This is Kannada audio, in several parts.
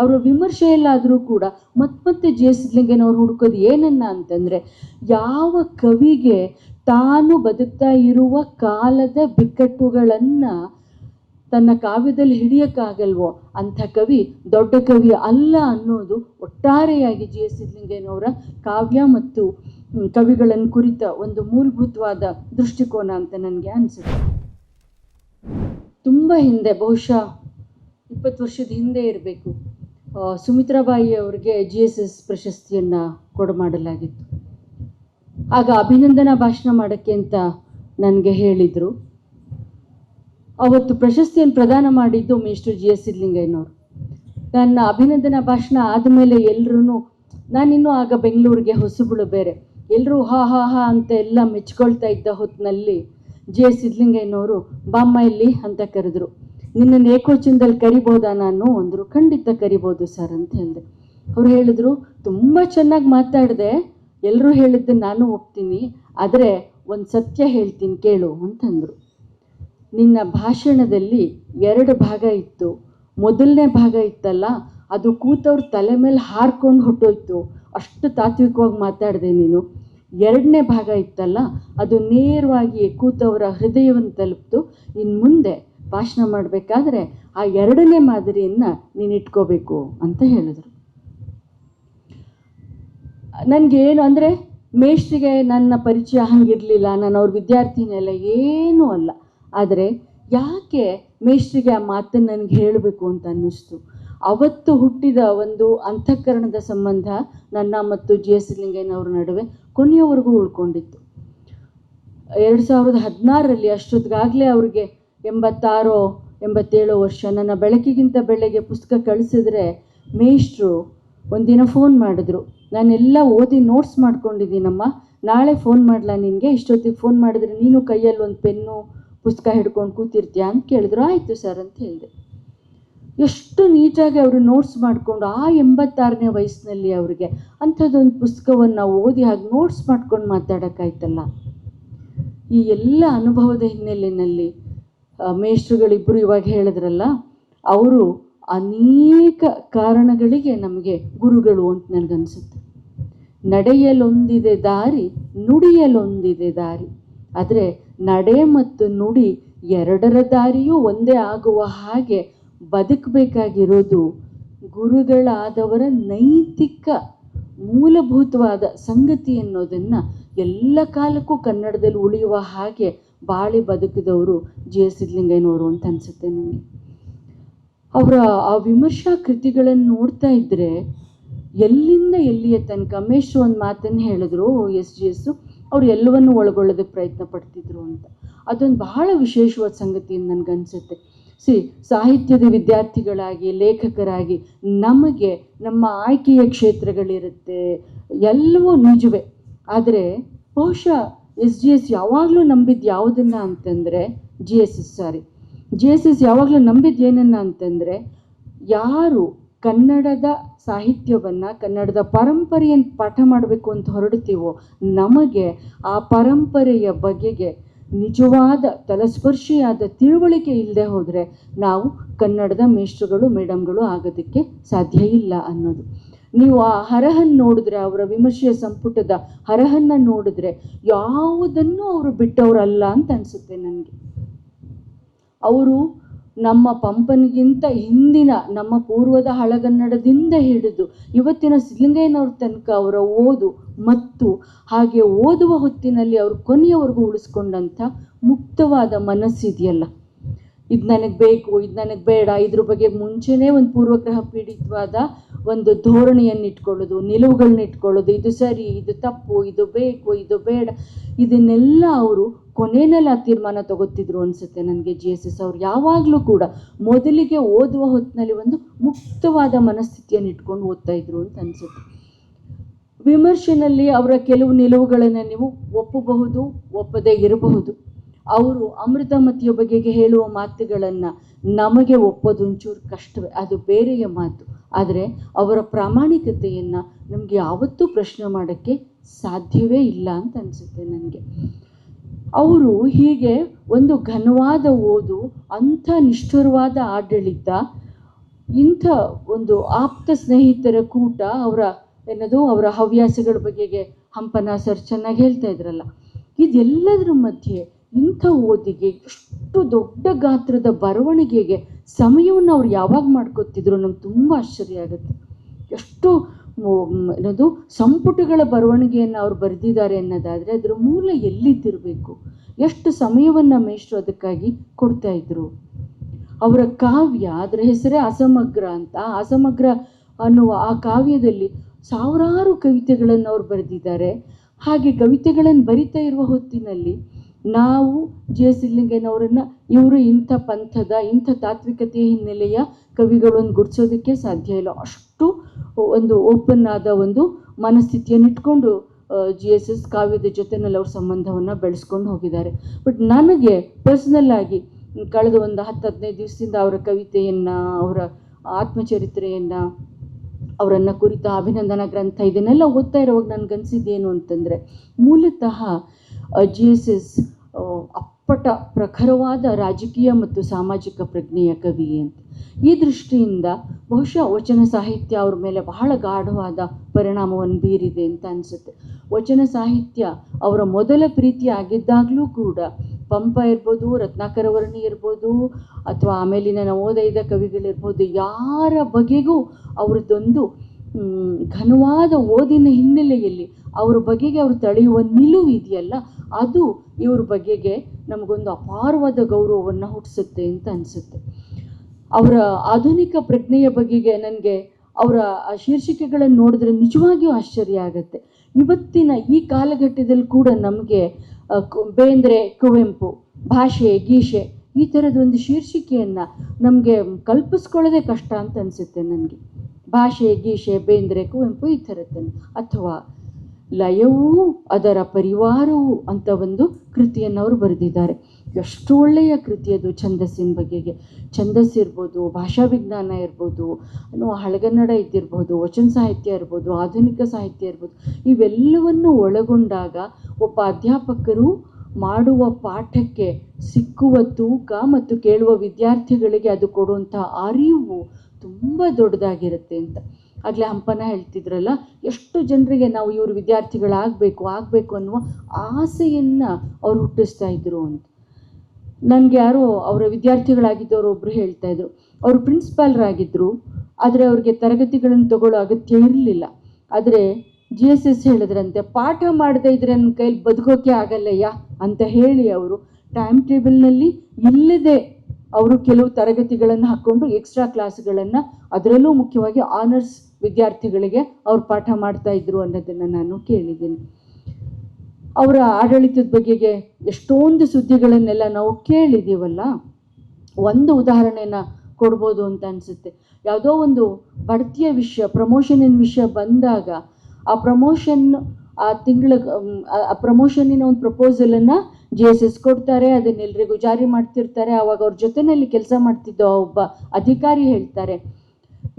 ಅವರ ವಿಮರ್ಶೆಯಲ್ಲಾದರೂ ಕೂಡ ಮತ್ತೆ ಜಿ ಎಸ್ ಸಿದ್ಲಿಂಗೇನವ್ರು ಹುಡುಕೋದು ಏನನ್ನ ಅಂತಂದರೆ ಯಾವ ಕವಿಗೆ ತಾನು ಬದುಕ್ತಾ ಇರುವ ಕಾಲದ ಬಿಕ್ಕಟ್ಟುಗಳನ್ನು ತನ್ನ ಕಾವ್ಯದಲ್ಲಿ ಹಿಡಿಯೋಕ್ಕಾಗಲ್ವೋ ಅಂಥ ಕವಿ ದೊಡ್ಡ ಕವಿ ಅಲ್ಲ ಅನ್ನೋದು ಒಟ್ಟಾರೆಯಾಗಿ ಜಿ ಎಸ್ ಕಾವ್ಯ ಮತ್ತು ಕವಿಗಳನ್ನು ಕುರಿತ ಒಂದು ಮೂಲಭೂತವಾದ ದೃಷ್ಟಿಕೋನ ಅಂತ ನನಗೆ ಅನಿಸುತ್ತೆ. ತುಂಬ ಹಿಂದೆ, ಬಹುಶಃ ಇಪ್ಪತ್ತು ವರ್ಷದ ಹಿಂದೆ ಇರಬೇಕು. ಸುಮಿತ್ರಾಬಾಯಿ ಅವರಿಗೆ ಜಿ ಎಸ್ ಎಸ್ ಪ್ರಶಸ್ತಿಯನ್ನು ಕೊಡಮಾಡಲಾಗಿತ್ತು ಆಗ ಅಭಿನಂದನಾ ಭಾಷಣ ಮಾಡೋಕ್ಕೆ ಅಂತ ನನಗೆ ಹೇಳಿದರು. ಅವತ್ತು ಪ್ರಶಸ್ತಿಯನ್ನು ಪ್ರದಾನ ಮಾಡಿದ್ದು ಮಿನಿಸ್ಟರ್ ಜಿ ಎಸ್ ಸಿದ್ಲಿಂಗಯ್ಯನವರು ನನ್ನ ಅಭಿನಂದನಾ ಭಾಷಣ ಆದಮೇಲೆ ಎಲ್ಲರೂ ನಾನಿನ್ನೂ ಆಗ ಬೆಂಗಳೂರಿಗೆ ಹೊಸಬಳು ಬೇರೆ. ಎಲ್ಲರೂ ಹಾ ಹಾ ಹಾ ಅಂತ ಎಲ್ಲ ಮೆಚ್ಕೊಳ್ತಾ ಇದ್ದ ಹೊತ್ತಿನಲ್ಲಿ ಜಿ ಎಸ್ ಸಿದ್ಲಿಂಗಯ್ಯನವರು ಬಾಮ್ಮ ಇಲ್ಲಿ ಅಂತ ಕರೆದ್ರು. ನಿನ್ನನ್ನು ಏಕೋಚನದಲ್ಲಿ ಕರಿಬೋದಾ ನಾನು? ಅಂದರು, ಖಂಡಿತ ಕರಿಬೋದು ಸರ್ ಅಂತ ಹೇಳಿದೆ. ಅವ್ರು ಹೇಳಿದ್ರು, ತುಂಬ ಚೆನ್ನಾಗಿ ಮಾತಾಡಿದೆ. ಎಲ್ಲರೂ ಹೇಳಿದ್ದು ನಾನು ಒಪ್ತೀನಿ. ಆದರೆ ಒಂದು ಸತ್ಯ ಹೇಳ್ತೀನಿ ಕೇಳು ಅಂತಂದರು. ನಿನ್ನ ಭಾಷಣದಲ್ಲಿ ಎರಡು ಭಾಗ ಇತ್ತು. ಮೊದಲನೇ ಭಾಗ ಇತ್ತಲ್ಲ, ಅದು ಕೂತವ್ರ ತಲೆ ಮೇಲೆ ಹಾರ್ಕೊಂಡು ಹೊಟ್ಟೋಯ್ತು. ಅಷ್ಟು ತಾತ್ವಿಕವಾಗಿ ಮಾತಾಡಿದೆ ನೀನು. ಎರಡನೇ ಭಾಗ ಇತ್ತಲ್ಲ, ಅದು ನೇರವಾಗಿ ಕೂತವರ ಹೃದಯವನ್ನು ತಲುಪ್ತು. ಇನ್ನು ಮುಂದೆ ಭಾಷಣ ಮಾಡಬೇಕಾದ್ರೆ ಆ ಎರಡನೇ ಮಾದರಿಯನ್ನು ನೀನು ಇಟ್ಕೋಬೇಕು ಅಂತ ಹೇಳಿದರು. ನನಗೆ ಏನು ಅಂದರೆ ಮೇಷ್ಟ್ರಿಗೆ ನನ್ನ ಪರಿಚಯ ಹಂಗಿರಲಿಲ್ಲ, ನಾನು ಅವ್ರ ವಿದ್ಯಾರ್ಥಿನೆಲ್ಲ ಏನೂ ಅಲ್ಲ. ಆದರೆ ಯಾಕೆ ಮೇಷ್ಟ್ರಿಗೆ ಆ ಮಾತನ್ನು ನನಗೆ ಹೇಳಬೇಕು ಅಂತ ಅನ್ನಿಸ್ತು. ಅವತ್ತು ಹುಟ್ಟಿದ ಒಂದು ಅಂತಃಕರಣದ ಸಂಬಂಧ ನನ್ನ ಮತ್ತು ಜಿ ಎಸ್ ಲಿಂಗಯ್ಯನವ್ರ ನಡುವೆ ಕೊನೆಯವರೆಗೂ ಉಳ್ಕೊಂಡಿತ್ತು. ಎರಡು ಸಾವಿರದ ಹದಿನಾರರಲ್ಲಿ ಅಷ್ಟೊತ್ತಿಗಾಗಲೇ ಅವ್ರಿಗೆ ಎಂಬತ್ತಾರೋ, ಎಂಬತ್ತೇಳು ವರ್ಷ ನನ್ನ ಬೆಳಕಿಗಿಂತ ಬೆಳಗ್ಗೆ ಪುಸ್ತಕ ಕಳಿಸಿದ್ರೆ ಮೇಷ್ಟ್ರು ಒಂದಿನ ಫೋನ್ ಮಾಡಿದ್ರು. ನಾನೆಲ್ಲ ಓದಿ ನೋಟ್ಸ್ ಮಾಡ್ಕೊಂಡಿದ್ದೀನಮ್ಮ. ನಾಳೆ ಫೋನ್ ಮಾಡಲ ನಿನಗೆ? ಇಷ್ಟೊತ್ತಿಗೆ ಫೋನ್ ಮಾಡಿದ್ರೆ ನೀನು ಕೈಯಲ್ಲಿ ಒಂದು ಪೆನ್ನು ಪುಸ್ತಕ ಹಿಡ್ಕೊಂಡು ಕೂತಿರ್ತೀಯ ಅಂತ ಕೇಳಿದ್ರು. ಆಯಿತು ಸರ್ ಅಂತ ಹೇಳಿದೆ. ಎಷ್ಟು ನೀಟಾಗಿ ಅವರು ನೋಟ್ಸ್ ಮಾಡಿಕೊಂಡು ಆ ಎಂಬತ್ತಾರನೇ ವಯಸ್ಸಿನಲ್ಲಿ ಅವರಿಗೆ ಅಂಥದ್ದೊಂದು ಪುಸ್ತಕವನ್ನು ಓದಿ ಹಾಗೆ ನೋಟ್ಸ್ ಮಾಡ್ಕೊಂಡು ಮಾತಾಡೋಕ್ಕಾಯ್ತಲ್ಲ? ಈ ಎಲ್ಲ ಅನುಭವದ ಹಿನ್ನೆಲೆಯಲ್ಲಿ ಮೇಷ್ಟ್ರುಗಳಿಬ್ಬರು ಇವಾಗ ಹೇಳಿದ್ರಲ್ಲ, ಅವರು ಅನೇಕ ಕಾರಣಗಳಿಗೆ ನಮಗೆ ಗುರುಗಳು ಅಂತ ನನಗನ್ಸುತ್ತೆ. ನಡೆಯಲೊಂದಿದೆ ದಾರಿ, ನುಡಿಯಲೊಂದಿದೆ ದಾರಿ. ಆದರೆ ನಡೆ ಮತ್ತು ನುಡಿ ಎರಡರ ದಾರಿಯೂ ಒಂದೇ ಆಗುವ ಹಾಗೆ ಬದುಕಬೇಕಾಗಿರೋದು ಗುರುಗಳಾದವರ ನೈತಿಕ, ಮೂಲಭೂತವಾದ ಸಂಗತಿ ಅನ್ನೋದನ್ನು ಎಲ್ಲ ಕಾಲಕ್ಕೂ ಕನ್ನಡದಲ್ಲಿ ಉಳಿಯುವ ಹಾಗೆ ಬಾಳಿ ಬದುಕಿದವರು ಜಿ ಎಸ್ ಸಿದ್ಲಿಂಗಯ್ಯನವರು ಅಂತ ಅನಿಸುತ್ತೆ ನನಗೆ ಅವರ ಆ ವಿಮರ್ಶಾ ಕೃತಿಗಳನ್ನು ನೋಡ್ತಾ ಇದ್ದರೆ ಎಲ್ಲಿಂದ ಎಲ್ಲಿಯ ತನಕ ಮೇಷ್ಟ್ರು ಒಂದು ಮಾತನ್ನು ಹೇಳಿದ್ರು ಎಸ್ ಜಿ ಎಸ್ಸು ಅವ್ರು ಎಲ್ಲವನ್ನೂ ಒಳಗೊಳ್ಳೋದಕ್ಕೆ ಪ್ರಯತ್ನ ಪಡ್ತಿದ್ರು ಅಂತ. ಅದೊಂದು ಬಹಳ ವಿಶೇಷವಾದ ಸಂಗತಿ ನನಗನ್ಸುತ್ತೆ ಸಿ, ಸಾಹಿತ್ಯದ ವಿದ್ಯಾರ್ಥಿಗಳಾಗಿ, ಲೇಖಕರಾಗಿ ನಮಗೆ ನಮ್ಮ ಆಯ್ಕೆಯ ಕ್ಷೇತ್ರಗಳಿರುತ್ತೆ. ಎಲ್ಲವೂ ನಿಜವೇ. ಆದರೆ ಬಹುಶಃ ಎಸ್ ಜಿ ಎಸ್ ಯಾವಾಗಲೂ ನಂಬಿದ್ದು ಯಾವುದನ್ನು ಅಂತಂದರೆ G S S sorry G S S ಯಾವಾಗಲೂ ನಂಬಿದ್ದು ಏನನ್ನ ಅಂತಂದರೆ ಯಾರು ಕನ್ನಡದ ಸಾಹಿತ್ಯವನ್ನು, ಕನ್ನಡದ ಪರಂಪರೆಯನ್ನು ಪಾಠ ಮಾಡಬೇಕು ಅಂತ ಹೊರಡ್ತೀವೋ, ನಮಗೆ ಆ ಪರಂಪರೆಯ ಬಗೆಗೆ ನಿಜವಾದ ತಲಸ್ಪರ್ಶಿಯಾದ ತಿಳುವಳಿಕೆ ಇಲ್ಲದೆ ಹೋದರೆ ನಾವು ಕನ್ನಡದ ಮೇಷ್ಟ್ರುಗಳು, ಮೇಡಮ್ಗಳು ಆಗೋದಕ್ಕೆ ಸಾಧ್ಯ ಇಲ್ಲ ಅನ್ನೋದು. ನೀವು ಆ ಹರಹನ್ ನೋಡಿದ್ರೆ, ಅವರ ವಿಮರ್ಶೆಯ ಸಂಪುಟದ ಹರಹನ್ನ ನೋಡಿದ್ರೆ ಯಾವುದನ್ನು ಅವರು ಬಿಟ್ಟವರಲ್ಲ ಅಂತ ಅನಿಸುತ್ತೆ ನನಗೆ. ಅವರು ನಮ್ಮ ಪಂಪನಿಗಿಂತ ಹಿಂದಿನ, ನಮ್ಮ ಪೂರ್ವದ ಹಳಗನ್ನಡದಿಂದ ಹಿಡಿದು ಇವತ್ತಿನ ಸಿದ್ಲಿಂಗಯ್ಯನವ್ರ ತನಕ ಅವರ ಓದು ಮತ್ತು ಹಾಗೆ ಓದುವ ಹೊತ್ತಿನಲ್ಲಿ ಅವರು ಕೊನೆಯವರೆಗೂ ಉಳಿಸ್ಕೊಂಡಂಥ ಮುಕ್ತವಾದ ಮನಸ್ಸಿದೆಯಲ್ಲ. ಇದು ನನಗೆ ಬೇಕು, ಇದು ನನಗೆ ಬೇಡ, ಇದ್ರ ಬಗ್ಗೆ ಮುಂಚೆನೇ ಒಂದು ಪೂರ್ವಗ್ರಹ ಪೀಡಿತವಾದ ಒಂದು ಧೋರಣೆಯನ್ನು ಇಟ್ಕೊಳ್ಳೋದು ನಿಲುವುಗಳನ್ನ ಇಟ್ಕೊಳ್ಳೋದು ಇದು ಸರಿ, ಇದು ತಪ್ಪು, ಇದು ಬೇಕು, ಇದು ಬೇಡ ಇದನ್ನೆಲ್ಲ ಅವರು ಕೊನೆಯಲ್ಲಿ ಆ ತೀರ್ಮಾನ ತಗೋತಿದ್ರು ಅನಿಸುತ್ತೆ ನನಗೆ ಜಿ ಎಸ್ ಎಸ್ ಅವ್ರು. ಯಾವಾಗಲೂ ಕೂಡ ಮೊದಲಿಗೆ ಓದುವ ಹೊತ್ತಿನಲ್ಲಿ ಒಂದು ಮುಕ್ತವಾದ ಮನಸ್ಥಿತಿಯನ್ನು ಇಟ್ಕೊಂಡು ಓದ್ತಾ ಇದ್ರು ಅಂತ ಅನಿಸುತ್ತೆ. ವಿಮರ್ಶೆನಲ್ಲಿ ಅವರ ಕೆಲವು ನಿಲುವುಗಳನ್ನು ನೀವು ಒಪ್ಪಬಹುದು, ಒಪ್ಪದೇ ಇರಬಹುದು. ಅವರು ಅಮೃತಮತಿಯ ಬಗೆಗೆ ಹೇಳುವ ಮಾತುಗಳನ್ನು ನಮಗೆ ಒಪ್ಪೋದು ಒಂಚೂರು ಕಷ್ಟವೇ, ಅದು ಬೇರೆಯ ಮಾತು. ಆದರೆ ಅವರ ಪ್ರಾಮಾಣಿಕತೆಯನ್ನು ನಮಗೆ ಯಾವತ್ತೂ ಪ್ರಶ್ನೆ ಮಾಡೋಕ್ಕೆ ಸಾಧ್ಯವೇ ಇಲ್ಲ ಅಂತ ಅನಿಸುತ್ತೆ ನನಗೆ. ಅವರು ಹೀಗೆ ಒಂದು ಘನವಾದ ಓದು, ಅಂಥ ನಿಷ್ಠುರವಾದ ಆಡಳಿತ, ಇಂಥ ಒಂದು ಆಪ್ತ ಸ್ನೇಹಿತರ ಕೂಟ ಅವರ ಏನದು ಅವರ ಹವ್ಯಾಸಗಳ ಬಗೆಗೆ ಹಂಪನ ಸರ್ ಚೆನ್ನಾಗಿ ಹೇಳ್ತಾ ಇದ್ರಲ್ಲ. ಇದೆಲ್ಲದರ ಮಧ್ಯೆ ಇಂಥ ಓದಿಗೆ ಎಷ್ಟು ದೊಡ್ಡ ಗಾತ್ರದ ಬರವಣಿಗೆಗೆ ಸಮಯವನ್ನು ಅವ್ರು ಯಾವಾಗ ಮಾಡ್ಕೊತಿದ್ರು ನಂಗೆ ತುಂಬ ಆಶ್ಚರ್ಯ ಆಗುತ್ತೆ. ಎಷ್ಟು ಏನದು, ಸಂಪುಟಗಳ ಬರವಣಿಗೆಯನ್ನು ಅವ್ರು ಬರೆದಿದ್ದಾರೆ ಅನ್ನೋದಾದರೆ ಅದರ ಮೂಲ ಎಲ್ಲಿದ್ದಿರಬೇಕು? ಎಷ್ಟು ಸಮಯವನ್ನು ಮೇಷ್ಟ್ರು ಅದಕ್ಕಾಗಿ ಕೊಡ್ತಾ ಇದ್ರು? ಅವರ ಕಾವ್ಯ, ಅದರ ಹೆಸರೇ ಅಸಮಗ್ರ ಅಂತ, ಅಸಮಗ್ರ ಅನ್ನುವ ಆ ಕಾವ್ಯದಲ್ಲಿ ಸಾವಿರಾರು ಕವಿತೆಗಳನ್ನು ಅವ್ರು ಬರೆದಿದ್ದಾರೆ. ಹಾಗೆ ಕವಿತೆಗಳನ್ನು ಬರಿತಾ ಇರುವ ಹೊತ್ತಿನಲ್ಲಿ ನಾವು ಜಿ ಎಸ್ ಇಲ್ಲಿಂಗನವರನ್ನು ಇವರು ಇಂಥ ಪಂಥದ, ಇಂಥ ತಾತ್ವಿಕತೆಯ ಹಿನ್ನೆಲೆಯ ಕವಿಗಳನ್ನು ಗುಡಿಸೋದಕ್ಕೆ ಸಾಧ್ಯ ಇಲ್ಲ. ಅಷ್ಟು ಒಂದು ಓಪನ್ ಆದ ಒಂದು ಮನಸ್ಥಿತಿಯನ್ನು ಇಟ್ಕೊಂಡು ಜಿ ಎಸ್ ಎಸ್ ಕಾವ್ಯದ ಜೊತೆನಲ್ಲಿ ಅವ್ರ ಸಂಬಂಧವನ್ನು ಬೆಳೆಸ್ಕೊಂಡು ಹೋಗಿದ್ದಾರೆ. ಬಟ್ ನನಗೆ ಪರ್ಸ್ನಲ್ ಆಗಿ ಕಳೆದ ಒಂದು ಹತ್ತು, ಹದಿನೈದು ದಿವಸದಿಂದ ಅವರ ಕವಿತೆಯನ್ನು, ಅವರ ಆತ್ಮಚರಿತ್ರೆಯನ್ನು, ಅವರನ್ನು ಕುರಿತ ಅಭಿನಂದನಾ ಗ್ರಂಥ ಇದನ್ನೆಲ್ಲ ಓದ್ತಾ ಇರುವಾಗ ನನಗನ್ಸಿದ್ದೇನು ಅಂತಂದರೆ, ಮೂಲತಃ ಜಿ ಎಸ್ ಎಸ್ ಅಪ್ಪಟ ಪ್ರಖರವಾದ ರಾಜಕೀಯ ಮತ್ತು ಸಾಮಾಜಿಕ ಪ್ರಜ್ಞೆಯ ಕವಿ ಅಂತ. ಈ ದೃಷ್ಟಿಯಿಂದ ಬಹುಶಃ ವಚನ ಸಾಹಿತ್ಯ ಅವ್ರ ಮೇಲೆ ಬಹಳ ಗಾಢವಾದ ಪರಿಣಾಮವನ್ನು ಬೀರಿದೆ ಅಂತ ಅನಿಸುತ್ತೆ. ವಚನ ಸಾಹಿತ್ಯ ಅವರ ಮೊದಲ ಪ್ರೀತಿ ಆಗಿದ್ದಾಗಲೂ ಕೂಡ ಪಂಪ ಇರ್ಬೋದು, ರತ್ನಾಕರ ವರ್ಣಿ ಇರ್ಬೋದು, ಅಥವಾ ಆಮೇಲಿನ ನವೋದಯದ ಕವಿಗಳಿರ್ಬೋದು, ಯಾರ ಬಗೆಗೂ ಅವ್ರದ್ದೊಂದು ಘನವಾದ ಓದಿನ ಹಿನ್ನೆಲೆಯಲ್ಲಿ ಅವ್ರ ಬಗೆಗೆ ಅವರು ತಳೆಯುವ ನಿಲುವು ಇದೆಯಲ್ಲ, ಅದು ಇವ್ರ ಬಗೆಗೆ ನಮಗೊಂದು ಅಪಾರವಾದ ಗೌರವವನ್ನು ಹುಟ್ಟಿಸುತ್ತೆ ಅಂತ ಅನಿಸುತ್ತೆ. ಅವರ ಆಧುನಿಕ ಪ್ರಜ್ಞೆಯ ಬಗೆಗೆ ನನಗೆ ಅವರ ಶೀರ್ಷಿಕೆಗಳನ್ನು ನೋಡಿದ್ರೆ ನಿಜವಾಗಿಯೂ ಆಶ್ಚರ್ಯ ಆಗುತ್ತೆ. ಇವತ್ತಿನ ಈ ಕಾಲಘಟ್ಟದಲ್ಲಿ ಕೂಡ ನಮಗೆ ಬೇಂದ್ರೆ ಕುವೆಂಪು, ಭಾಷೆ, ಗೀಷೆ, ಈ ಥರದೊಂದು ಶೀರ್ಷಿಕೆಯನ್ನು ನಮಗೆ ಕಲ್ಪಿಸ್ಕೊಳ್ಳೋದೇ ಕಷ್ಟ ಅಂತ ಅನಿಸುತ್ತೆ ನನಗೆ. ಭಾಷೆ, ಗೀಷೆ, ಬೇಂದ್ರೆ, ಕುವೆಂಪು ಈ ಥರದ್ದನ್ನು. ಅಥವಾ ಲಯವೂ ಅದರ ಪರಿವಾರವೂ ಅಂತ ಒಂದು ಕೃತಿಯನ್ನು ಅವರು ಬರೆದಿದ್ದಾರೆ. ಎಷ್ಟು ಒಳ್ಳೆಯ ಕೃತಿ ಅದು ಛಂದಸ್ಸಿನ ಬಗೆಗೆ. ಛಂದಸ್ಸಿರ್ಬೋದು ಭಾಷಾ ವಿಜ್ಞಾನ ಇರ್ಬೋದು ಹಳಗನ್ನಡ ಇದ್ದಿರ್ಬೋದು, ವಚನ ಸಾಹಿತ್ಯ ಇರ್ಬೋದು, ಆಧುನಿಕ ಸಾಹಿತ್ಯ ಇರ್ಬೋದು, ಇವೆಲ್ಲವನ್ನು ಒಳಗೊಂಡಾಗ ಒಬ್ಬ ಅಧ್ಯಾಪಕರು ಮಾಡುವ ಪಾಠಕ್ಕೆ ಸಿಕ್ಕುವ ತೂಕ ಮತ್ತು ಕೇಳುವ ವಿದ್ಯಾರ್ಥಿಗಳಿಗೆ ಅದು ಕೊಡುವಂಥ ಅರಿವು ತುಂಬ ದೊಡ್ಡದಾಗಿರುತ್ತೆ ಅಂತ. ಆಗಲೇ ಹಂಪನ ಹೇಳ್ತಿದ್ರಲ್ಲ, ಎಷ್ಟು ಜನರಿಗೆ ನಾವು ಇವರು ವಿದ್ಯಾರ್ಥಿಗಳಾಗಬೇಕು, ಆಗಬೇಕು ಅನ್ನುವ ಆಸೆಯನ್ನು ಅವ್ರು ಹುಟ್ಟಿಸ್ತಾ ಇದ್ರು ಅಂತ. ನನಗೆ ಯಾರೋ ಅವರ ವಿದ್ಯಾರ್ಥಿಗಳಾಗಿದ್ದವರು ಒಬ್ಬರು ಹೇಳ್ತಾ ಇದ್ರು. ಅವರು ಪ್ರಿನ್ಸಿಪಾಲರಾಗಿದ್ದರು ಆದರೆ ಅವ್ರಿಗೆ ತರಗತಿಗಳನ್ನು ತಗೊಳ್ಳೋ ಅಗತ್ಯ ಇರಲಿಲ್ಲ. ಆದರೆ ಜಿ ಎಸ್ ಎಸ್ ಹೇಳಿದ್ರಂತೆ, ಪಾಠ ಮಾಡದೇ ಇದ್ರೆ ನನ್ನ ಕೈಲಿ ಬದುಕೋಕೆ ಆಗಲ್ಲಯ್ಯ ಅಂತ ಹೇಳಿ ಅವರು ಟೈಮ್ ಟೇಬಲ್ನಲ್ಲಿ ಇಲ್ಲದೆ ಅವರು ಕೆಲವು ತರಗತಿಗಳನ್ನು ಹಾಕ್ಕೊಂಡು ಎಕ್ಸ್ಟ್ರಾ ಕ್ಲಾಸ್ಗಳನ್ನು ಅದರಲ್ಲೂ ಮುಖ್ಯವಾಗಿ ಆನರ್ಸ್ ವಿದ್ಯಾರ್ಥಿಗಳಿಗೆ ಅವ್ರು ಪಾಠ ಮಾಡ್ತಾ ಇದ್ರು ಅನ್ನೋದನ್ನು ನಾನು ಕೇಳಿದ್ದೀನಿ. ಅವರ ಆಡಳಿತದ ಬಗೆಗೆ ಎಷ್ಟೊಂದು ಸುದ್ದಿಗಳನ್ನೆಲ್ಲ ನಾವು ಕೇಳಿದ್ದೀವಲ್ಲ ಒಂದು ಉದಾಹರಣೆನ ಕೊಡ್ಬೋದು ಅಂತ ಅನಿಸುತ್ತೆ. ಯಾವುದೋ ಒಂದು ಬಡ್ತಿಯ ವಿಷಯ ಪ್ರಮೋಷನಿನ ವಿಷಯ ಬಂದಾಗ ಆ ಪ್ರಮೋಷನ್ ಆ ತಿಂಗಳ, ಆ ಪ್ರಮೋಷನಿನ ಒಂದು ಪ್ರಪೋಸಲನ್ನು ಜಿ ಎಸ್ ಎಸ್ ಕೊಡ್ತಾರೆ, ಅದನ್ನ ಎಲ್ರಿಗೂ ಜಾರಿ ಮಾಡ್ತಿರ್ತಾರೆ. ಅವಾಗ ಅವ್ರ ಜೊತೆನಲ್ಲಿ ಕೆಲಸ ಮಾಡ್ತಿದ್ದ ಒಬ್ಬ ಅಧಿಕಾರಿ ಹೇಳ್ತಾರೆ,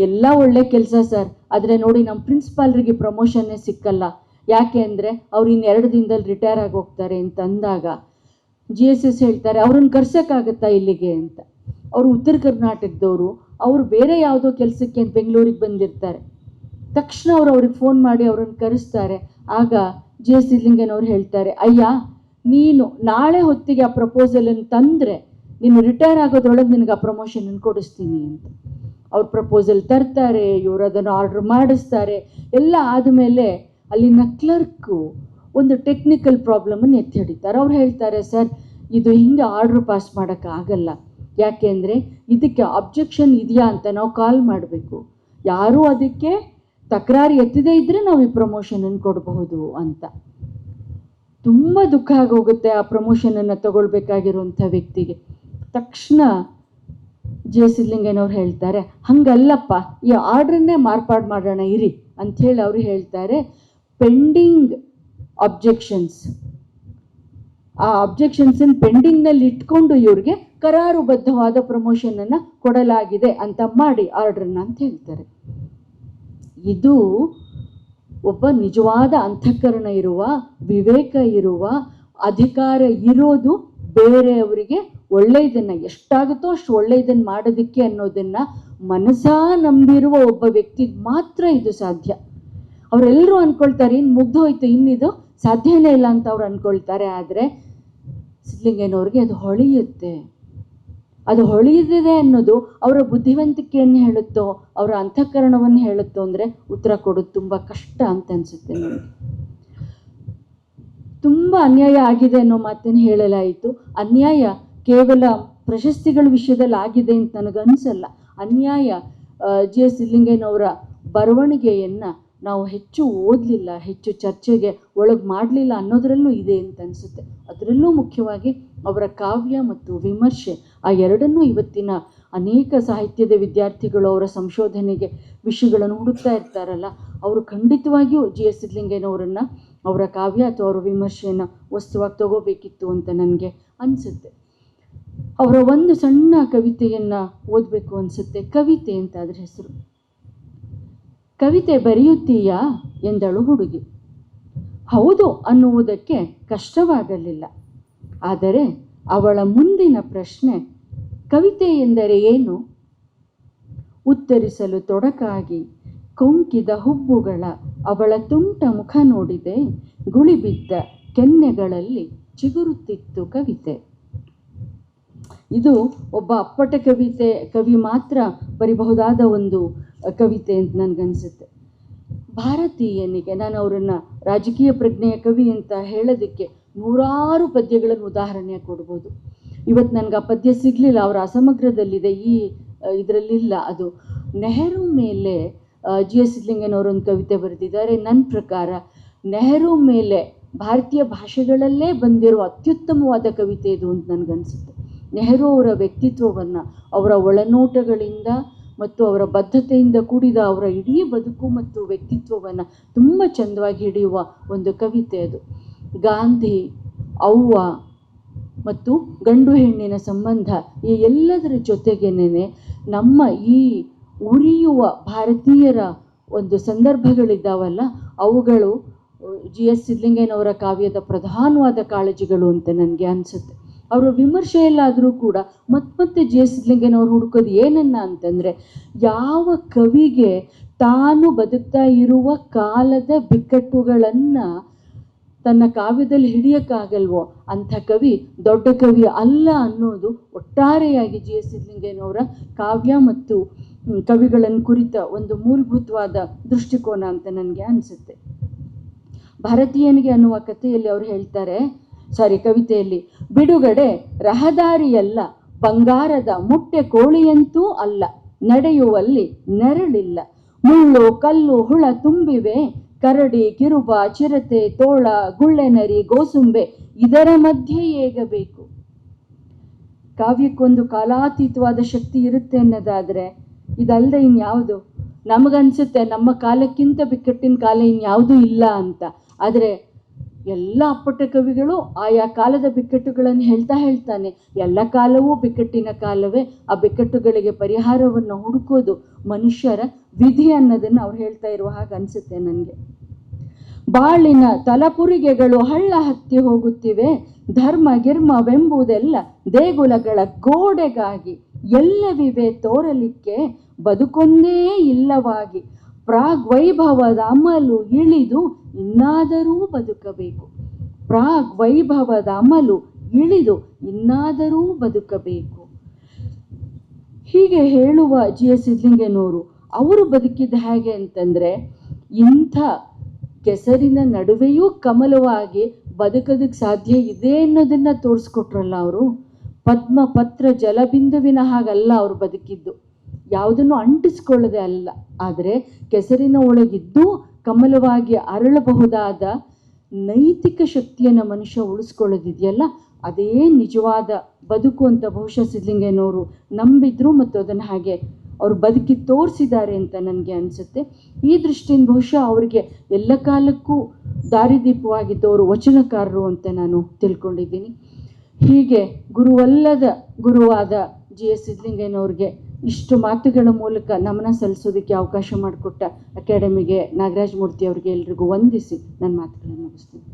ಎಲ್ಲ ಒಳ್ಳೆ ಕೆಲಸ ಸರ್, ಆದರೆ ನೋಡಿ ನಮ್ಮ ಪ್ರಿನ್ಸಿಪಾಲ್ರಿಗೆ ಪ್ರಮೋಷನ್ನೇ ಸಿಕ್ಕಲ್ಲ. ಯಾಕೆ ಅಂದರೆ ಅವ್ರು ಇನ್ನು ಎರಡು ದಿನದಲ್ಲಿ ರಿಟೈರ್ ಆಗಿ ಹೋಗ್ತಾರೆ ಅಂತ ಅಂದಾಗ ಜಿ ಎಸ್ ಎಸ್ ಹೇಳ್ತಾರೆ, ಅವ್ರನ್ನ ಕರ್ಸೋಕ್ಕಾಗತ್ತಾ ಇಲ್ಲಿಗೆ? ಅಂತ. ಅವರು ಉತ್ತರ ಕರ್ನಾಟಕದವರು, ಅವರು ಬೇರೆ ಯಾವುದೋ ಕೆಲಸಕ್ಕೆ ಅಂತ ಬೆಂಗಳೂರಿಗೆ ಬಂದಿರ್ತಾರೆ. ತಕ್ಷಣ ಅವರು ಅವ್ರಿಗೆ ಫೋನ್ ಮಾಡಿ ಅವ್ರನ್ನ ಕರೆಸ್ತಾರೆ. ಆಗ ಜಿ ಎಸ್ ಸಿದ್ಲಿಂಗನವ್ರು ಹೇಳ್ತಾರೆ, ಅಯ್ಯ ನೀನು ನಾಳೆ ಹೊತ್ತಿಗೆ ಆ ಪ್ರಪೋಸಲನ್ನು ತಂದರೆ ನೀನು ರಿಟೈರ್ ಆಗೋದ್ರೊಳಗೆ ನಿನಗೆ ಆ ಪ್ರಮೋಷನನ್ನು ಕೊಡಿಸ್ತೀನಿ ಅಂತ. ಅವ್ರು ಪ್ರಪೋಸಲ್ ತರ್ತಾರೆ, ಇವರು ಅದನ್ನು ಆರ್ಡ್ರ್ ಮಾಡಿಸ್ತಾರೆ. ಎಲ್ಲ ಆದಮೇಲೆ ಅಲ್ಲಿನ ಕ್ಲರ್ಕು ಒಂದು ಟೆಕ್ನಿಕಲ್ ಪ್ರಾಬ್ಲಮನ್ನು ಎತ್ತಿ ಹಿಡಿತಾರೆ. ಅವ್ರು ಹೇಳ್ತಾರೆ, ಸರ್, ಇದು ಹಿಂಗೆ ಆರ್ಡ್ರ್ ಪಾಸ್ ಮಾಡೋಕ್ಕಾಗಲ್ಲ ಯಾಕೆ ಅಂದರೆ ಇದಕ್ಕೆ ಅಬ್ಜೆಕ್ಷನ್ ಇದೆಯಾ ಅಂತ ನಾವು ಕಾಲ್ ಮಾಡಬೇಕು. ಯಾರೂ ಅದಕ್ಕೆ ತಕರಾರು ಎತ್ತದೇ ಇದ್ದರೆ ನಾವು ಈ ಪ್ರಮೋಷನನ್ನು ಕೊಡಬಹುದು ಅಂತ. ತುಂಬ ದುಃಖ ಆಗೋಗುತ್ತೆ ಆ ಪ್ರಮೋಷನನ್ನು ತಗೊಳ್ಬೇಕಾಗಿರುವಂಥ ವ್ಯಕ್ತಿಗೆ. ತಕ್ಷಣ ಜೆ ಸಿದ್ಲಿಂಗನವ್ರು ಹೇಳ್ತಾರೆ, ಹಂಗಲ್ಲಪ್ಪ, ಈ ಆರ್ಡ್ರನ್ನೇ ಮಾರ್ಪಾಡು ಮಾಡೋಣ, ಇರಿ. ಅಂಥೇಳಿ ಅವರು ಹೇಳ್ತಾರೆ, ಪೆಂಡಿಂಗ್ ಅಬ್ಜೆಕ್ಷನ್ಸ್. ಆ ಅಬ್ಜೆಕ್ಷನ್ಸನ್ನು ಪೆಂಡಿಂಗ್ನಲ್ಲಿ ಇಟ್ಕೊಂಡು ಇವ್ರಿಗೆ ಕರಾರುಬದ್ಧವಾದ ಪ್ರಮೋಷನನ್ನು ಕೊಡಲಾಗಿದೆ ಅಂತ ಮಾಡಿ ಆರ್ಡ್ರನ್ನ ಅಂತ ಹೇಳ್ತಾರೆ. ಇದು ಒಬ್ಬ ನಿಜವಾದ ಅಂತಃಕರಣ ಇರುವ, ವಿವೇಕ ಇರುವ, ಅಧಿಕಾರ ಇರೋದು ಬೇರೆಯವರಿಗೆ ಒಳ್ಳೆಯದನ್ನು ಎಷ್ಟಾಗುತ್ತೋ ಅಷ್ಟು ಒಳ್ಳೆಯದನ್ನು ಮಾಡೋದಕ್ಕೆ ಅನ್ನೋದನ್ನು ಮನಸಾ ನಂಬಿರುವ ಒಬ್ಬ ವ್ಯಕ್ತಿಗೆ ಮಾತ್ರ ಇದು ಸಾಧ್ಯ. ಅವರೆಲ್ಲರೂ ಅಂದ್ಕೊಳ್ತಾರೆ ಇನ್ನು ಮುಗ್ದೋಯ್ತು ಇನ್ನಿದು ಸಾಧ್ಯನೇ ಇಲ್ಲ ಅಂತ ಅವ್ರು ಅಂದ್ಕೊಳ್ತಾರೆ ಆದರೆ ಸಿದ್ಲಿಂಗೇನವ್ರಿಗೆ ಅದು ಹೊಳೆಯುತ್ತೆ. ಅದು ಹೊಳೆಯದಿದೆ ಅನ್ನೋದು ಅವರ ಬುದ್ಧಿವಂತಿಕೆಯನ್ನು ಹೇಳುತ್ತೋ, ಅವರ ಅಂತಃಕರಣವನ್ನು ಹೇಳುತ್ತೋ ಅಂದರೆ ಉತ್ತರ ಕೊಡೋದು ತುಂಬ ಕಷ್ಟ ಅಂತ ಅನಿಸುತ್ತೆ ನನಗೆ ತುಂಬ ಅನ್ಯಾಯ ಆಗಿದೆ ಅನ್ನೋ ಮಾತನ್ನು ಹೇಳಲಾಯಿತು. ಅನ್ಯಾಯ ಕೇವಲ ಪ್ರಶಸ್ತಿಗಳ ವಿಷಯದಲ್ಲಿ ಆಗಿದೆ ಅಂತ ನನಗನ್ಸಲ್ಲ ಅನ್ಯಾಯ ಜಿ ಎಸ್ ಸಿದ್ಲಿಂಗಯ್ಯನವರ ಬರವಣಿಗೆಯನ್ನು ನಾವು ಹೆಚ್ಚು ಓದಲಿಲ್ಲ, ಹೆಚ್ಚು ಚರ್ಚೆಗೆ ಒಳಗೆ ಮಾಡಲಿಲ್ಲ ಅನ್ನೋದರಲ್ಲೂ ಇದೆ ಅಂತ ಅನಿಸುತ್ತೆ. ಅದರಲ್ಲೂ ಮುಖ್ಯವಾಗಿ ಅವರ ಕಾವ್ಯ ಮತ್ತು ವಿಮರ್ಶೆ, ಆ ಎರಡನ್ನೂ ಇವತ್ತಿನ ಅನೇಕ ಸಾಹಿತ್ಯದ ವಿದ್ಯಾರ್ಥಿಗಳು ಅವರ ಸಂಶೋಧನೆಗೆ ವಿಷಯಗಳನ್ನು ಹುಡುಕ್ತಾ ಇರ್ತಾರಲ್ಲ, ಅವರು ಖಂಡಿತವಾಗಿಯೂ ಜಿ ಎಸ್ ಸಿದ್ಲಿಂಗಯ್ಯನವರನ್ನು ಅವರ ಕಾವ್ಯ ಅಥವಾ ಅವರ ವಿಮರ್ಶೆಯನ್ನು ವಸ್ತುವಾಗಿ ತಗೋಬೇಕಿತ್ತು ಅಂತ ನನಗೆ ಅನಿಸುತ್ತೆ. ಅವರ ಒಂದು ಸಣ್ಣ ಕವಿತೆಯನ್ನು ಓದಬೇಕು ಅನಿಸುತ್ತೆ. ಕವಿತೆ ಅಂತ ಅದ್ರ ಹೆಸರು. ಕವಿತೆ ಬರೆಯುತ್ತೀಯಾ ಎಂದಳು ಹುಡುಗಿ. ಹೌದು ಅನ್ನುವುದಕ್ಕೆ ಕಷ್ಟವಾಗಲಿಲ್ಲ. ಆದರೆ ಅವಳ ಮುಂದಿನ ಪ್ರಶ್ನೆ, ಕವಿತೆ ಎಂದರೆ ಏನು? ಉತ್ತರಿಸಲು ತೊಡಕಾಗಿ ಕೊಂಕಿದ ಹುಬ್ಬುಗಳ ಅವಳ ತುಂಟ ಮುಖ ನೋಡಿದೆ, ಗುಳಿಬಿದ್ದ ಕೆನ್ನೆಗಳಲ್ಲಿ ಚಿಗುರುತ್ತಿತ್ತು ಕವಿತೆ. ಇದು ಒಬ್ಬ ಅಪ್ಪಟ ಕವಿತೆ, ಕವಿ ಮಾತ್ರ ಬರಿಬಹುದಾದ ಒಂದು ಕವಿತೆ ಅಂತ ನನಗನ್ಸುತ್ತೆ. ಭಾರತೀಯನಿಗೆ, ನಾನು ಅವರನ್ನು ರಾಜಕೀಯ ಪ್ರಜ್ಞೆಯ ಕವಿ ಅಂತ ಹೇಳೋದಕ್ಕೆ ನೂರಾರು ಪದ್ಯಗಳನ್ನು ಉದಾಹರಣೆ ಕೊಡ್ಬೋದು. ಇವತ್ತು ನನಗೆ ಆ ಪದ್ಯ ಸಿಗಲಿಲ್ಲ, ಅವರ ಅಸಮಗ್ರದಲ್ಲಿದೆ, ಈ ಇದರಲ್ಲಿಲ್ಲ. ಅದು ನೆಹರು ಮೇಲೆ ಜಿ ಎಸ್ ಸಿದ್ಲಿಂಗನವರೊಂದು ಕವಿತೆ ಬರೆದಿದ್ದಾರೆ, ನನ್ನ ಪ್ರಕಾರ ನೆಹರು ಮೇಲೆ ಭಾರತೀಯ ಭಾಷೆಗಳಲ್ಲೇ ಬಂದಿರುವ ಅತ್ಯುತ್ತಮವಾದ ಕವಿತೆ ಇದು ಅಂತ ನನಗನ್ಸುತ್ತೆ ನೆಹರು ಅವರ ವ್ಯಕ್ತಿತ್ವವನ್ನು, ಅವರ ಒಳನೋಟಗಳಿಂದ ಮತ್ತು ಅವರ ಬದ್ಧತೆಯಿಂದ ಕೂಡಿದ ಅವರ ಇಡೀ ಬದುಕು ಮತ್ತು ವ್ಯಕ್ತಿತ್ವವನ್ನು ತುಂಬ ಚಂದವಾಗಿ ಹಿಡಿಯುವ ಒಂದು ಕವಿತೆ ಅದು. ಗಾಂಧಿ, ಅವ್ವ ಮತ್ತು ಗಂಡು ಹೆಣ್ಣಿನ ಸಂಬಂಧ ಈ ಎಲ್ಲದರ ಜೊತೆಗೇನೆ ನಮ್ಮ ಈ ಉರಿಯುವ ಭಾರತೀಯರ ಒಂದು ಸಂದರ್ಭಗಳಿದ್ದಾವಲ್ಲ, ಅವುಗಳು ಜಿ. ಎಸ್. ಸಿದ್ಲಿಂಗಯ್ಯನವರ ಕಾವ್ಯದ ಪ್ರಧಾನವಾದ ಕಾಳಜಿಗಳು ಅಂತ ನನಗೆ ಅನಿಸುತ್ತೆ. ಅವರ ವಿಮರ್ಶೆಯಲ್ಲಾದರೂ ಕೂಡ ಮತ್ತೆ ಜಿ. ಎಸ್. ಸಿದ್ಲಿಂಗಯ್ಯನವರು ಹುಡುಕೋದು ಏನನ್ನ ಅಂತಂದರೆ, ಯಾವ ಕವಿಗೆ ತಾನು ಬದುಕ್ತಾ ಇರುವ ಕಾಲದ ಬಿಕ್ಕಟ್ಟುಗಳನ್ನು ತನ್ನ ಕಾವ್ಯದಲ್ಲಿ ಹಿಡಿಯಕ್ಕಾಗಲ್ವೋ? ಅಂಥ ಕವಿ, ದೊಡ್ಡ ಕವಿ ಅಲ್ಲ ಅನ್ನೋದು ಒಟ್ಟಾರೆಯಾಗಿ ಜಿ ಎಸ್ ಸಿದ್ಲಿಂಗಯ್ಯನವರ ಕಾವ್ಯ ಮತ್ತು ಕವಿಗಳನ್ನು ಕುರಿತ ಒಂದು ಮೂಲಭೂತವಾದ ದೃಷ್ಟಿಕೋನ ಅಂತ ನನಗೆ ಅನಿಸುತ್ತೆ. ಭಾರತೀಯನಿಗೆ ಅನ್ನುವ ಕಥೆಯಲ್ಲಿ ಅವರು ಹೇಳ್ತಾರೆ, ಸಾರಿ ಕವಿತೆಯಲ್ಲಿ, ಬಿಡುಗಡೆ ರಹದಾರಿಯಲ್ಲ, ಬಂಗಾರದ ಮುಟ್ಟೆ ಕೋಳಿಯಂತೂ ಅಲ್ಲ, ನಡೆಯುವಲ್ಲಿ ನೆರಳಿಲ್ಲ, ಮುಳ್ಳು ಕಲ್ಲು ಹುಳ ತುಂಬಿವೆ ಕರಡಿ, ಕಿರುಬ, ಚಿರತೆ, ತೋಳ ಗುಳ್ಳೆನರಿ ಗೋಸುಂಬೆ ಇದರ ಮಧ್ಯೆ ಏಗಬೇಕು. ಕಾವ್ಯಕ್ಕೊಂದು ಕಾಲಾತೀತವಾದ ಶಕ್ತಿ ಇರುತ್ತೆ ಅನ್ನೋದಾದರೆ ಇದಲ್ಲದೆ ಇನ್ಯಾವುದು? ನಮಗನ್ಸುತ್ತೆ ನಮ್ಮ ಕಾಲಕ್ಕಿಂತ ಬಿಕ್ಕಟ್ಟಿನ ಕಾಲ ಇನ್ಯಾವುದೂ ಇಲ್ಲ ಅಂತ. ಆದರೆ ಎಲ್ಲ ಅಪ್ಪಟ ಕವಿಗಳು ಆಯಾ ಕಾಲದ ಬಿಕ್ಕಟ್ಟುಗಳನ್ನು ಹೇಳ್ತಾ ಹೇಳ್ತಾನೆ. ಎಲ್ಲ ಕಾಲವೂ ಬಿಕ್ಕಟ್ಟಿನ ಕಾಲವೇ. ಆ ಬಿಕ್ಕಟ್ಟುಗಳಿಗೆ ಪರಿಹಾರವನ್ನು ಹುಡುಕೋದು ಮನುಷ್ಯರ ವಿಧಿ ಅನ್ನೋದನ್ನು ಅವ್ರು ಹೇಳ್ತಾ ಇರುವ ಹಾಗೆ ಅನಿಸುತ್ತೆ ನನಗೆ. ಬಾಳಿನ ತಲಪುರಿಗೆಗಳು ಹಳ್ಳ ಹತ್ತಿ ಹೋಗುತ್ತಿವೆ. ಧರ್ಮ ಗಿರ್ಮವೆಂಬುದೆಲ್ಲ ದೇಗುಲಗಳ ಗೋಡೆಗಾಗಿ ಎಲ್ಲವಿವೆ ತೋರಲಿಕ್ಕೆ ಬದುಕೊಂದೇ ಇಲ್ಲವಾಗಿ ಪ್ರಾಗ್ ವೈಭವದ ಅಮಲು ಇಳಿದು ಇನ್ನಾದರೂ ಬದುಕಬೇಕು. ಪ್ರಾಗ್ ವೈಭವದ ಅಮಲು ಇಳಿದು ಇನ್ನಾದರೂ ಬದುಕಬೇಕು. ಹೀಗೆ ಹೇಳುವ ಜಿ ಎಸ್ ಸಿದ್ಲಿಂಗನವರು ಅವರು ಬದುಕಿದ್ದ ಹೇಗೆ ಅಂತಂದರೆ, ಇಂಥ ಕೆಸರಿನ ನಡುವೆಯೂ ಕಮಲವಾಗಿ ಬದುಕೋದಕ್ಕೆ ಸಾಧ್ಯ ಇದೆ ಅನ್ನೋದನ್ನು ತೋರಿಸ್ಕೊಟ್ರಲ್ಲ ಅವರು. ಪದ್ಮಪತ್ರ ಜಲಬಿಂದುವಿನ ಹಾಗಲ್ಲ ಅವರು ಬದುಕಿದ್ದು. ಯಾವುದನ್ನು ಅಂಟಿಸ್ಕೊಳ್ಳದೆ ಅಲ್ಲ. ಆದರೆ ಕೆಸರಿನ ಒಳಗಿದ್ದು ಕಮಲವಾಗಿ ಅರಳಬಹುದಾದ ನೈತಿಕ ಶಕ್ತಿಯನ್ನು ಮನುಷ್ಯ ಉಳಿಸ್ಕೊಳ್ಳೋದಿದೆಯಲ್ಲ, ಅದೇ ನಿಜವಾದ ಬದುಕು ಅಂತ ಬಹುಶಃ ಸಿದ್ಲಿಂಗಯ್ಯನವರು ನಂಬಿದ್ರು ಮತ್ತು ಅದನ್ನು ಹಾಗೆ ಅವರು ಬದುಕಿ ತೋರಿಸಿದ್ದಾರೆ ಅಂತ ನನಗೆ ಅನಿಸುತ್ತೆ. ಈ ದೃಷ್ಟಿಯಿಂದ ಬಹುಶಃ ಅವರಿಗೆ ಎಲ್ಲ ಕಾಲಕ್ಕೂ ದಾರಿದೀಪವಾಗಿದ್ದವರು ವಚನಕಾರರು ಅಂತ ನಾನು ತಿಳ್ಕೊಂಡಿದ್ದೀನಿ. ಹೀಗೆ ಗುರುವಲ್ಲದ ಗುರುವಾದ ಜಿ ಎಸ್ ಸಿದ್ಲಿಂಗಯ್ಯನವ್ರಿಗೆ ಇಷ್ಟು ಮಾತುಗಳ ಮೂಲಕ ನಮನ ಸಲ್ಲಿಸೋದಕ್ಕೆ ಅವಕಾಶ ಮಾಡಿಕೊಟ್ಟ ಅಕಾಡೆಮಿಗೆ ನಾಗರಾಜ್ ಮೂರ್ತಿ ಅವರಿಗೆ ಎಲ್ರಿಗೂ ವಂದಿಸಿ ನನ್ನ ಮಾತುಗಳನ್ನು ಮುಗಿಸ್ತೀನಿ.